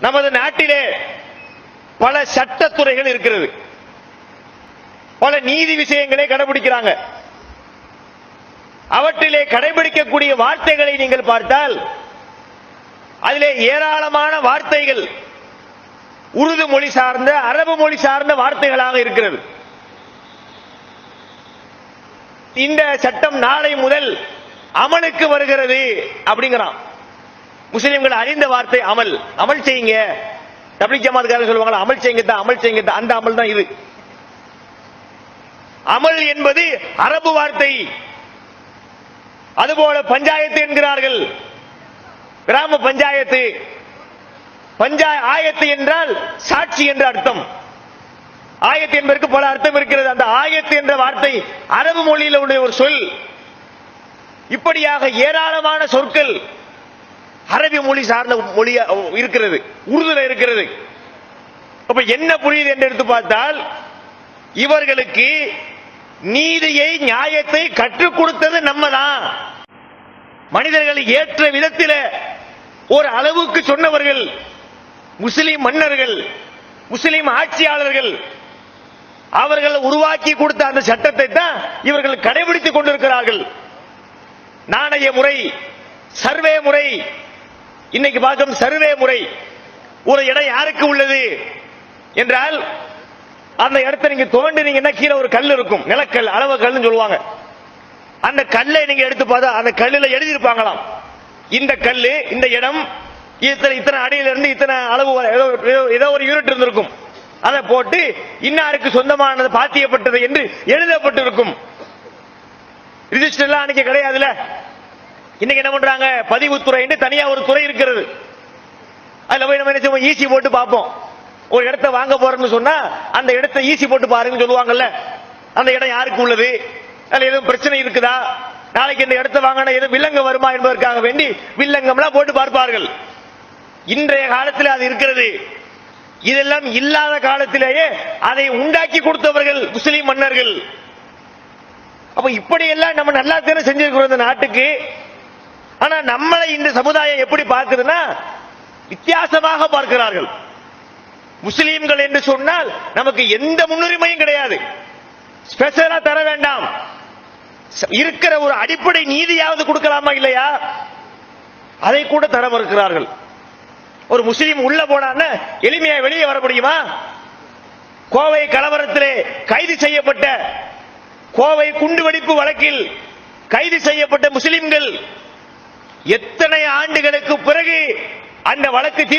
நமது நாட்டிலே பல சட்டத்துறைகள் இருக்கிறது. பல நீதி விஷயங்களை கடைபிடிக்கிறாங்க. அவற்றிலே கடைபிடிக்கக்கூடிய வார்த்தைகளை நீங்கள் பார்த்தால் அதிலே ஏராளமான வார்த்தைகள் உருது மொழி சார்ந்த அரபு மொழி சார்ந்த வார்த்தைகளாக இருக்கிறது. இந்த சட்டம் நாளை முதல் அமலுக்கு வருகிறது அப்படிங்கிறான். முஸ்லிம்கள் அறிந்த வார்த்தை அமல். அமல் செய்யுங்க. தபிலிக் ஜமாத்காரர் சொல்லுவாங்க அமல் செய்யுங்க தான் அமல் செய்யுங்க தான் அந்த அமல் தான் இது. அமல் என்பது அரபு வார்த்தை. அதுபோல பஞ்சாயத்து என்கிறார்கள். கிராம பஞ்சாயத்து. பஞ்சாய ஆயத்து என்றால் சாட்சி என்ற அர்த்தம். ஆயத்து என்பதற்கு பல அர்த்தம் இருக்கிறது. அந்த ஆயத்து என்ற வார்த்தை அரபு மொழியில் உள்ள ஒரு சொல். இப்படியாக ஏராளமான சொற்கள் அரபி மொழி சார்ந்த மொழி இருக்கிறது. உருதுல இருக்கிறது. அப்ப என்ன புரியுது என்று எடுத்து பார்த்தால் இவர்களுக்கு நீதியை நியாயத்தை கற்றுக் கொடுத்தது நம்ம தான் மனிதர்களை ஏற்ற விதத்தில் ஒரு அளவுக்கு சொன்னவர்கள் முஸ்லிம் மன்னர்கள் முஸ்லிம் ஆட்சியாளர்கள் அவர்கள் உருவாக்கி கொடுத்த அந்த சட்டத்தை தான் இவர்கள் கடைபிடித்துக் கொண்டிருக்கிறார்கள். நாணய முறை சர்வே முறை இன்னைக்கு பார்க்கும் சர்வே முறை ஒரு இடம் யாருக்கு உள்ளது? என்றால் அந்த இடத்த நீங்க தோண்டினீங்கன்னா கீழே ஒரு கல் இருக்கும் நிலக்கல் அளவு கல்னு சொல்லுவாங்க. அந்த கல்லை நீங்க எடுத்து பார்த்தா அந்த கல்லுல எழுதியிருப்பாங்களாம். இந்த கல் இந்த இடம் இத்தனை இத்தனை அடியில இருந்து இத்தனை அளவு ஏதோ ஏதோ ஒரு யூனிட் இருந்திருக்கும். அதை போட்டு இன்னாருக்கு சொந்தமானது பாத்தியப்பட்டது என்று எழுதப்பட்டிருக்கும். ரிஜிஸ்டர் எல்லாம் அன்னைக்கு கிடையாதுல இன்னைக்கு என்ன பண்றாங்க? பதிவுத்துறை தனியா ஒரு துறை இருக்கிறது. அதுல போய் நம்ம என்ன செய்வோம்? ஈசி போட்டு பார்ப்போம். ஒரு இடத்தை வாங்க போறோம்னு சொன்னா அந்த இடத்தை ஈசி போட்டு பாருங்கன்னு சொல்லுவாங்கல்ல. அந்த இடம் யாருக்கு உள்ளது? அதுல எதுவும் பிரச்சனை இருக்குதா? நாளைக்கு இந்த இடத்தை வாங்கினா எதுவும் வில்லங்க வருமா என்பதற்காக வேண்டி வில்லங்கம்லாம் போட்டு பார்ப்பார்கள். இன்றைய காலத்தில் அது இருக்கிறது. இதெல்லாம் இல்லாத காலத்திலேயே அதை உண்டாக்கி கொடுத்தவர்கள் முஸ்லிம் மன்னர்கள். அப்ப இப்படி எல்லாம் நம்ம நல்லா தானே செஞ்சிருக்கிறோம் இந்த நாட்டுக்கு. ஆனா நம்மளை இந்த சமுதாயம் எப்படி பார்க்குதுன்னா வித்தியாசமாக பார்க்கிறார்கள். முஸ்லீம்கள் என்று சொன்னால் நமக்கு எந்த முன்னுரிமையும் கிடையாது. ஸ்பெஷலா தர வேண்டாம். இருக்கிற ஒரு அடிப்படை நீதியாவது கொடுக்கலாமா இல்லையா? அதை கூட தர மறுக்கிறார்கள். ஒரு முஸ்லீம் உள்ள போனான்னா எளிமையா வெளியே வர முடியுமா? கோவை கலவரத்திலே கைது செய்யப்பட்ட கோவை குண்டுவெடிப்பு வழக்கில் கைது செய்யப்பட்ட முஸ்லிம்கள் எத்தனை ஆண்டுகளுக்கு பிறகு அந்த வழக்கு தீர்ப்பு